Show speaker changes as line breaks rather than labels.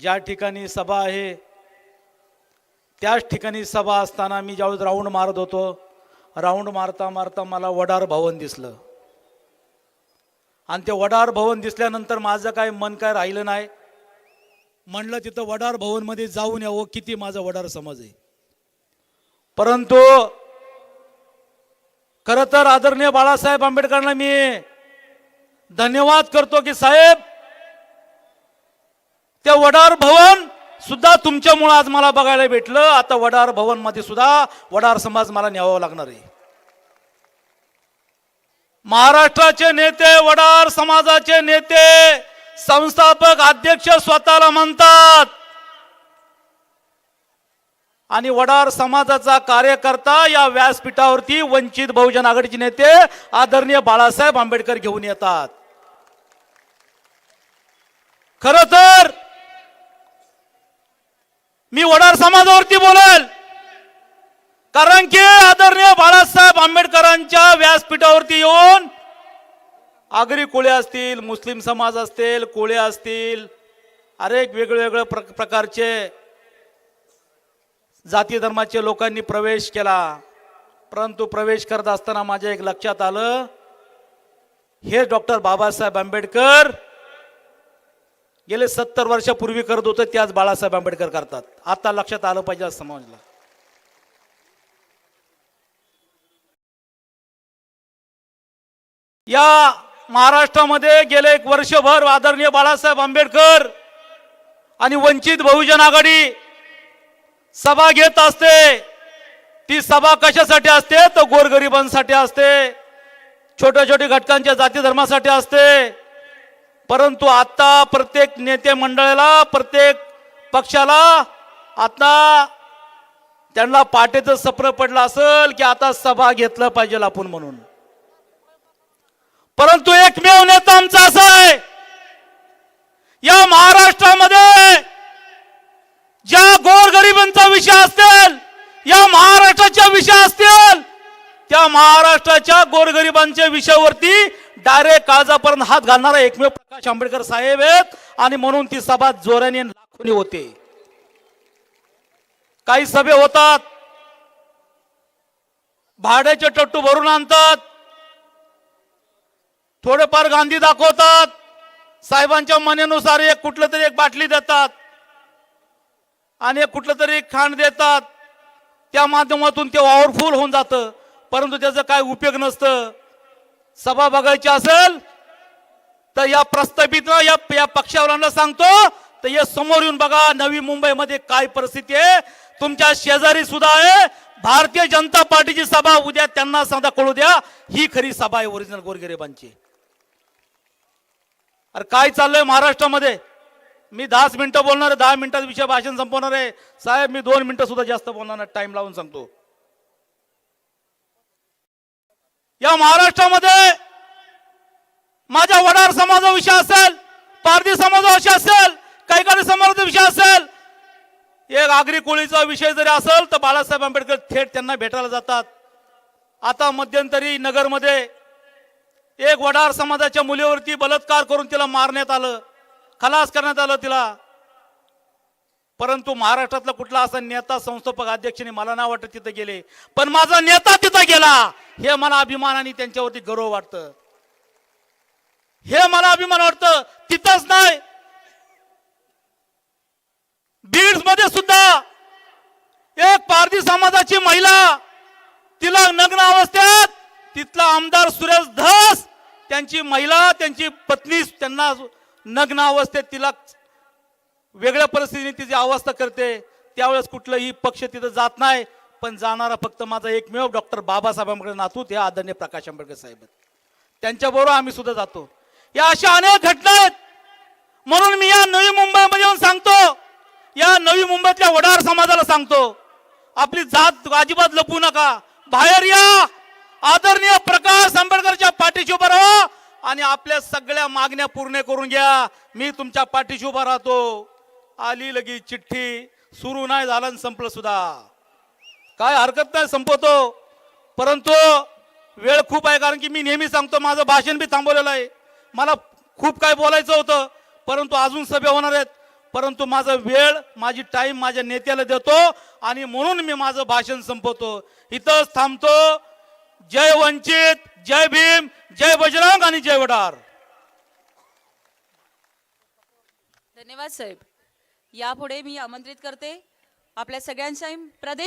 ज्या ठिकाणी सभा आहे त्याच ठिकाणी सभा असताना मी ज्यावेळेस राऊंड मारत होतो राऊंड मारता मारता मला वडार भवन दिसलं. आणि ते वडार भवन दिसल्यानंतर माझं काय मन काय राहिलं नाही. म्हणलं तिथं वडार भवनमध्ये जाऊन यावं किती माझा वडार समज आहे. परंतु खरं तर आदरणीय बाळासाहेब आंबेडकरांना मी धन्यवाद करतो की साहेब त्या वडार भवन सुद्धा तुमच्यामुळे आज मला बघायला भेटलं. आता वडार भवनमध्ये सुद्धा वडार समाज मला न्यावा लागणार आहे. महाराष्ट्राचे नेते वडार समाजाचे नेते संस्थापक अध्यक्ष स्वतःला म्हणतात. आणि वडार समाजाचा कार्यकर्ता या व्यासपीठावरती वंचित बहुजन आघाडीचे नेते आदरणीय बाळासाहेब आंबेडकर घेऊन येतात. खर तर मी वडार समाजावरती बोलेल. कारण की आदरणीय बाळासाहेब आंबेडकरांच्या व्यासपीठावरती येऊन आगरी कोळे असतील मुस्लिम समाज असतील कोळे असतील अनेक वेगवेगळे प्र- प्रकारचे जाती धर्माचे लोकांनी प्रवेश केला. परंतु प्रवेश करत असताना माझ्या एक लक्षात आलं हे डॉक्टर बाबासाहेब आंबेडकर गेले सत्तर वर्षापूर्वी करत होते आज बाळासाहेब आंबेडकर करतात. आता लक्षात आलं पाहिजे समाजला. या महाराष्ट्रामध्ये गेले एक वर्षभर आदरणीय बाळासाहेब आंबेडकर आणि वंचित बहुजन आघाडी सभा घेत असते. ती सभा कशासाठी असते? तर गोरगरिबांसाठी असते. छोट्या छोट्या घटकांच्या जाती धर्मासाठी असते. परंतु आता प्रत्येक नेते मंडळाला प्रत्येक पक्षाला आता त्यांना पाटेचं सप्र पडलं असेल की आता सभा घेतलं पाहिजे आपण म्हणून. परंतु एकमेव नेता आमचा असा आहे. या महाराष्ट्रामध्ये ज्या गोरगरिबांचा विषय असतील या महाराष्ट्राच्या विषय असतील त्या महाराष्ट्राच्या गोरगरिबांच्या विषयावरती डायरेक्ट काळजापर्यंत हात घालणारा एकमेव प्रकाश आंबेडकर साहेब आहेत. आणि म्हणून ती सभा जोराने लाखोनी होते. काही सभे होतात. भाड्याचे टट्टू भरून आणतात. थोडेफार गांधी दाखवतात. साहेबांच्या मनेनुसार एक कुठलं तरी एक बाटली देतात. आणि एक कुठलं तरी खाण देतात. त्या माध्यमातून ते पॉवरफुल होऊन जातं. परंतु त्याचा काय उपयोग नसतं. सभा बघायची असेल तर या प्रस्थापित या या पक्षावरांना सांगतो तर या समोर येऊन बघा नवी मुंबईमध्ये काय परिस्थिती आहे. तुमच्या शेजारी सुद्धा आहे. भारतीय जनता पार्टीची सभा उद्या त्यांना सांगता कळू द्या. ही खरी सभा आहे ओरिजिनल गोरगरिबांची. अरे काय चाललंय महाराष्ट्रामध्ये? मी दहाच मिनिटं बोलणार आहे दहा मिनिटात विषय भाषण संपवणार आहे. साहेब मी दोन मिनिटं सुद्धा जास्त बोलणार टाइम लावून सांगतो. या महाराष्ट्रामध्ये माझ्या वडार समाजाविषयी असेल पारधी समाजाविषयी असेल काही काही समाजाचा विषय असेल एक आगरी कोळीचा विषय जरी असेल तर बाळासाहेब आंबेडकर थेट त्यांना भेटायला जातात. आता मध्यंतरी नगरमध्ये एक वडार समाजाच्या मुलीवरती बलात्कार करून तिला मारण्यात आलं खलास करण्यात आलं तिला. परंतु महाराष्ट्रातला कुठला असा नेता संस्थापक अध्यक्षाने मला नाही वाटत तिथं गेले. पण माझा नेता तिथं गेला. हे मला अभिमानाने त्यांच्यावरती गौरव वाटतं. हे मला अभिमान वाटतं. तिथंच नाही. बीडमध्ये सुद्धा एक पारधी समाजाची महिला तिला नग्न अवस्थेत तिथला आमदार सुरेश धस त्यांची महिला त्यांची पत्नी त्यांना नग्न अवस्थेत तिला वेगळ्या परिस्थितीने तिची अवस्था करते त्यावेळेस कुठलंही पक्ष तिथं जात नाही. पण जाणारा फक्त माझा एकमेव डॉक्टर बाबासाहेब आंबेडकर नातू ते आदरणीय प्रकाश आंबेडकर साहेब त्यांच्याबरोबर आम्ही सुद्धा जातो. या अशा अनेक घटना आहेत. म्हणून मी या नवी मुंबईमध्ये येऊन सांगतो या नवी मुंबईतल्या वडार समाजाला सांगतो आपली जात अजिबात लपू नका. बाहेर या. आदरणीय प्रकाश आंबेडकरच्या पाठीशी उभा राहा आणि आपल्या सगळ्या मागण्या पूर्ण करून घ्या. मी तुमच्या पाठीशी उभा राहतो. आली लगी चिठ्ठी सुरू नाही झालं संपलं सुद्धा. काय हरकत नाही संपवतो. परंतु वेळ खूप आहे कारण की मी नेहमी सांगतो माझं भाषण बी थांबवलेलं आहे. मला खूप काय बोलायचं होतं परंतु अजून सभे होणार आहेत. परंतु माझा वेळ माझी टाईम माझ्या नेत्याला देतो आणि म्हणून मी माझं भाषण संपवतो. इथंच थांबतो. जय वंचित जय भीम जय बजरंग आणि जय वडार.
धन्यवाद साहेब. यापुढे मी आमंत्रित करते. आपल्या सगळ्यांच्या प्रदेश